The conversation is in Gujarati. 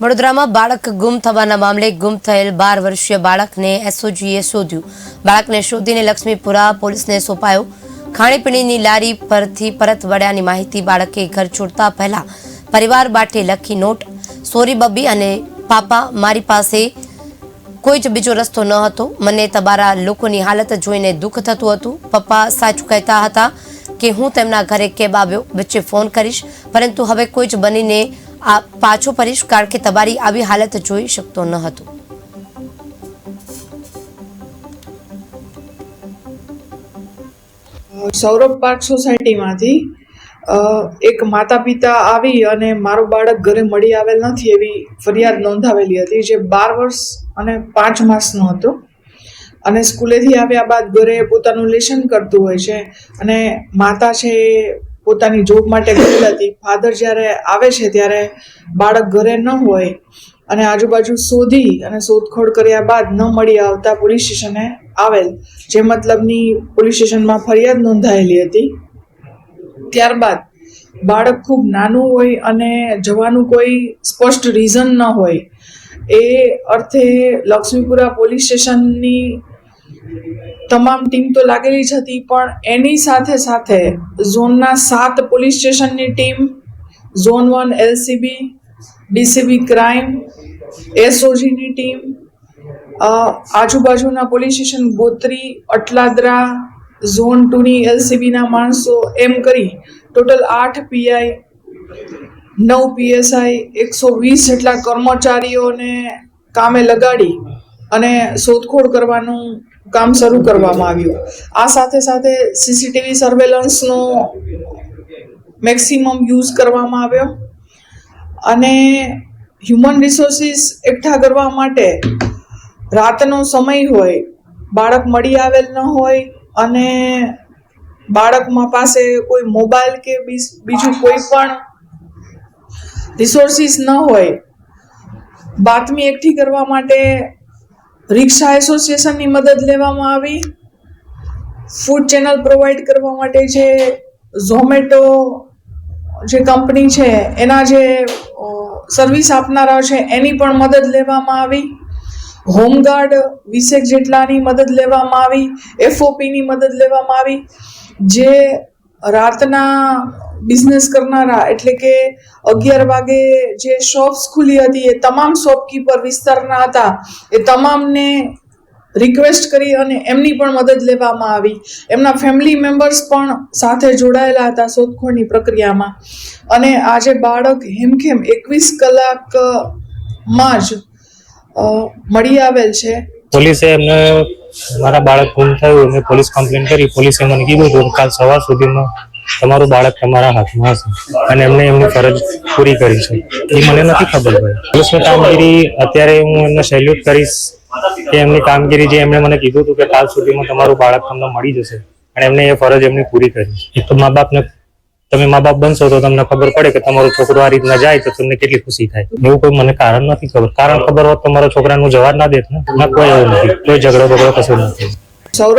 વડોદરામાં બાળક ગુમ થવાના મામલે ગુમ થયેલ બાર વર્ષીય બાળકને એસઓજીએ શોધ્યું. બાળકને શોધીને લક્ષ્મીપુરા પોલીસને સોંપાયો. ખાણીપીણીની લારી પરથી પરત વળ્યાની માહિતી બાળકે ઘર છોડતા પહેલા પરિવાર માટે લખી નોટ, સોરી બબ્બી અને પાપા, મારી પાસે કોઈ જ બીજો રસ્તો ન હતો. મને તમારા લોકોની હાલત જોઈને દુઃખ થતું હતું. પપ્પા સાચું કહેતા હતા કે હું તેમના ઘરે કેબ આવ્યો, વચ્ચે ફોન કરીશ, પરંતુ હવે કોઈ જ બનીને આ પાછો ફરીશ કારણ કે તમારી આવી હાલત જોઈ શકતો ન હતો. સૌરભ પાર્ક સોસાયટીમાંથી એક માતા પિતા આવી અને મારું બાળક ઘરે મળી આવેલ નથી એવી ફરિયાદ નોંધાવેલી હતી જે બાર વર્ષ અને પાંચ માસનો હતો. અને સ્કૂલેથી આવ્યા બાદ ઘરે પોતાનું લેશન કરતું હોય છે અને માતા છે પોતાની જોબ માટે ગયેલ હતી. ફાધર જ્યારે આવે છે, ત્યારે બાળક ઘરે ન હોય અને આજુબાજુ શોધી અને શોધખોળ કર્યા બાદ ન મળી આવતા પોલીસ સ્ટેશને આવેલ, જે મતલબની પોલીસ સ્ટેશનમાં ફરિયાદ નોંધાયેલી હતી. ત્યારબાદ બાળક ખૂબ નાનું હોય અને જવાનું કોઈ સ્પષ્ટ રીઝન ન હોય, એ અર્થે લક્ષ્મીપુરા પોલીસ સ્ટેશનની તમામ ટીમ તો લાગેલી જ હતી, પણ એની સાથે સાથે ઝોનના સાત પોલીસ સ્ટેશનની team, zone one LCB, DCB crime, એસઓજીની team આજુબાજુના police station Gotri, Atladara, zone ટુની એલસીબીના માણસો, એમ કરી ટોટલ આઠ પીઆઈ, નવ પીએસઆઈ, એકસો વીસ જેટલા કર્મચારીઓને કામે લગાડી અને શોધખોળ કરવાનું કામ શરૂ કરવામાં આવ્યું. આ સાથે સાથે સીસીટીવી સર્વેલન્સનો મેક્સિમમ યુઝ કરવામાં આવ્યો. અને હ્યુમન રિસોર્સિસ એકઠા કરવા માટે રાતનો સમય હોય, બાળક મળી આવેલ ન હોય અને બાળકમાં પાસે કોઈ મોબાઈલ કે બીજું કોઈ પણ રિસોર્સિસ ન હોય, બાતમી એકઠી કરવા માટે રિક્ષા એસોસિએશનની મદદ લેવામાં આવી. ફૂડ ચેનલ પ્રોવાઈડ કરવા માટે જે ઝોમેટો જે કંપની છે, એના જે સર્વિસ આપનારા છે, એની પણ મદદ લેવામાં આવી. હોમગાર્ડ વીસેક જેટલાની મદદ લેવામાં આવી. એફઓપીની મદદ લેવામાં આવી. જે રાતના બિઝનેસ કરનારા, એટલે કે અગિયાર વાગે જે શોપ્સ ખુલી હતી, એ તમામ શોપકીપર વિસ્તારના હતા, એ તમામને રિક્વેસ્ટ કરી અને એમની પણ મદદ લેવામાં આવી. એમના ફેમિલી મેમ્બર્સ પણ સાથે જોડાયેલા હતા શોધખોળની પ્રક્રિયામાં. અને આજે બાળક હેમખેમ એકવીસ કલાકમાં જ મળી આવેલ છે. પોલીસે એમને મારા બાળક ગુમ થયું મેં પોલીસ કમ્પ્લેન કરી. પોલીસે મને કીધું કાલ સવાર સુધીમાં તમારું બાળક તમારા હાથમાં હશે અને એમને એમની ફરજ પૂરી કરી છે. એ મને નથી ખબર ભાઈ. પોલીસની કામગીરી અત્યારે હું એમને સેલ્યુટ કરીશ કે એમની કામગીરી જે એમણે મને કીધું હતું કે કાલ સુધીમાં તમારું બાળક તમને મળી જશે અને એમને એ ફરજ એમની પૂરી કરી એક તો મા બાપને તમે મા બાપ બનશો તો તમને ખબર પડે કે તમારું છોકરો આ રીતના જાય તો તમને કેટલી ખુશી થાય. એવું કોઈ મને કારણ નથી ખબર. કારણ ખબર હોત તો મારા છોકરાનું જવાબ ના દેત ને. કોઈ એવું નથી. કોઈ ઝઘડો બગડો કશું નથી. સૌરભ